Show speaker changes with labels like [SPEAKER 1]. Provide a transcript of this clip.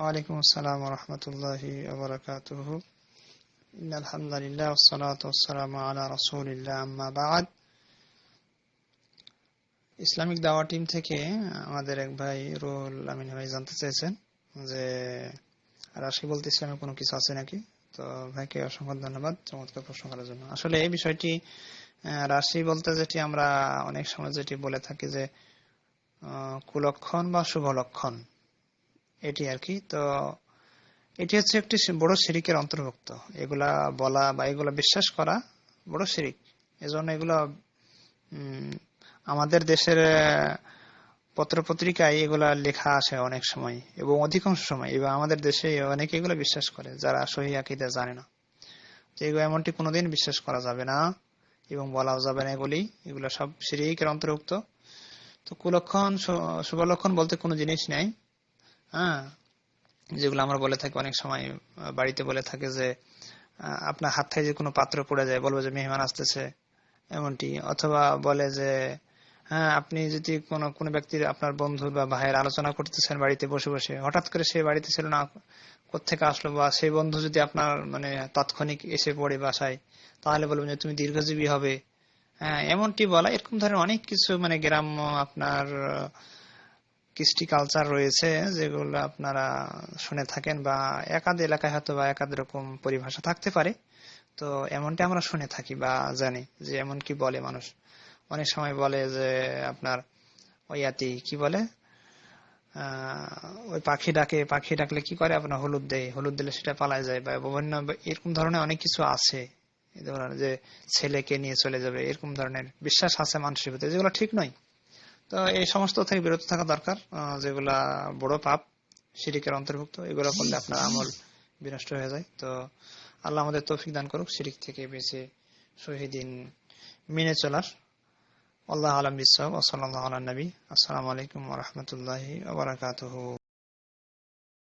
[SPEAKER 1] ওয়ালাইকুম আসসালাম রহমতুল্লাহি আবরাকাতুহ ইন ইসলামিক দাওয়া টিম থেকে আমাদের এক ভাই রুহুল আমিন ভাই জানতে চেয়েছেন যে রাশি বলতে ইসলামের কোনো কিছু আছে নাকি? তো ভাইকে অসংখ্য ধন্যবাদ চমৎকার প্রশ্ন করার জন্য। আসলে এই বিষয়টি রাশি বলতে যেটি আমরা অনেক সময় যেটি বলে থাকি যে কুলক্ষণ বা শুভ লক্ষণ। এটি আর কি। তো এটি হচ্ছে একটি বড় শিরিকের অন্তর্ভুক্ত। এগুলা বলা বা এগুলা বিশ্বাস করা বড় শিরিক। এজন্য এগুলো আমাদের দেশের পত্র পত্রিকায় এগুলা লেখা আসে অনেক সময় এবং অধিকাংশ সময়। এবং আমাদের দেশে অনেকে এগুলো বিশ্বাস করে, যারা সহি আকিদা জানে না। তো এগুলো এমনটি কোনোদিন বিশ্বাস করা যাবে না এবং বলাও যাবে না এগুলি। এগুলো সব শিরিকের অন্তর্ভুক্ত। তো কুলক্ষণ শুভলক্ষণ বলতে কোনো জিনিস নেই। হ্যাঁ। যেগুলো আমরা বলে থাকি অনেক সময় বাড়িতে বলে থাকে যে আপনার হাত থেকে যে কোনো পাত্র পড়ে যায়, বলব যে মেহমান আসতেছে, এমনটি। অথবা বলে যে হ্যাঁ আপনি যদি কোনো কোনো ব্যক্তির আপনার বন্ধু বা ভাইয়ের আলোচনা করতেছেন বাড়িতে বসে বসে, হঠাৎ করে সে বাড়িতে ছিল না কোথেকে আসলো বা সেই বন্ধু যদি আপনার মানে তাৎক্ষণিক এসে পড়ে বাসায়, তাহলে বলবেন যে তুমি দীর্ঘজীবী হবে। হ্যাঁ এমনটি বলা, এরকম ধরনের অনেক কিছু মানে গ্রাম্য আপনার কৃষ্টি কালচার রয়েছে, যেগুলো আপনারা শুনে থাকেন বা একাদ এলাকায় হয়তো বা একাদ রকম পরিভাষা থাকতে পারে। তো এমনটা আমরা শুনে থাকি বা জানি যে এমন কি বলে মানুষ। অনেক সময় বলে যে আপনার ওয়াতি কি বলে? ওই পাখি ডাকে, পাখি ডাকলে কি করে? আপনার হলুদ দেয়, হলুদ দিলে সেটা পালায় যায় বা বিভিন্ন এরকম ধরনের অনেক কিছু আছে। যে ছেলেকে নিয়ে চলে যাবে, এরকম ধরনের বিশ্বাস আছে মানুষের ভিতরে, যেগুলো ঠিক নয়। তো এই সমস্ত থেকে বিরত থাকা দরকার যেগুলা বড় পাপ, শিরিকের অন্তর্ভুক্ত, এগুলো করলে আপনার আমল বিনষ্ট হয়ে যায়। তো আল্লাহ আমাদের তৌফিক দান করুক, শিরিক থেকে বেঁচে শহীদিন মেনে চলার। আল্লাহ আলম বিশ্বাস ওসলাল্লাহ আল্লাহ নবী। আসসালামু আলাইকুম রহমতুল্লাহি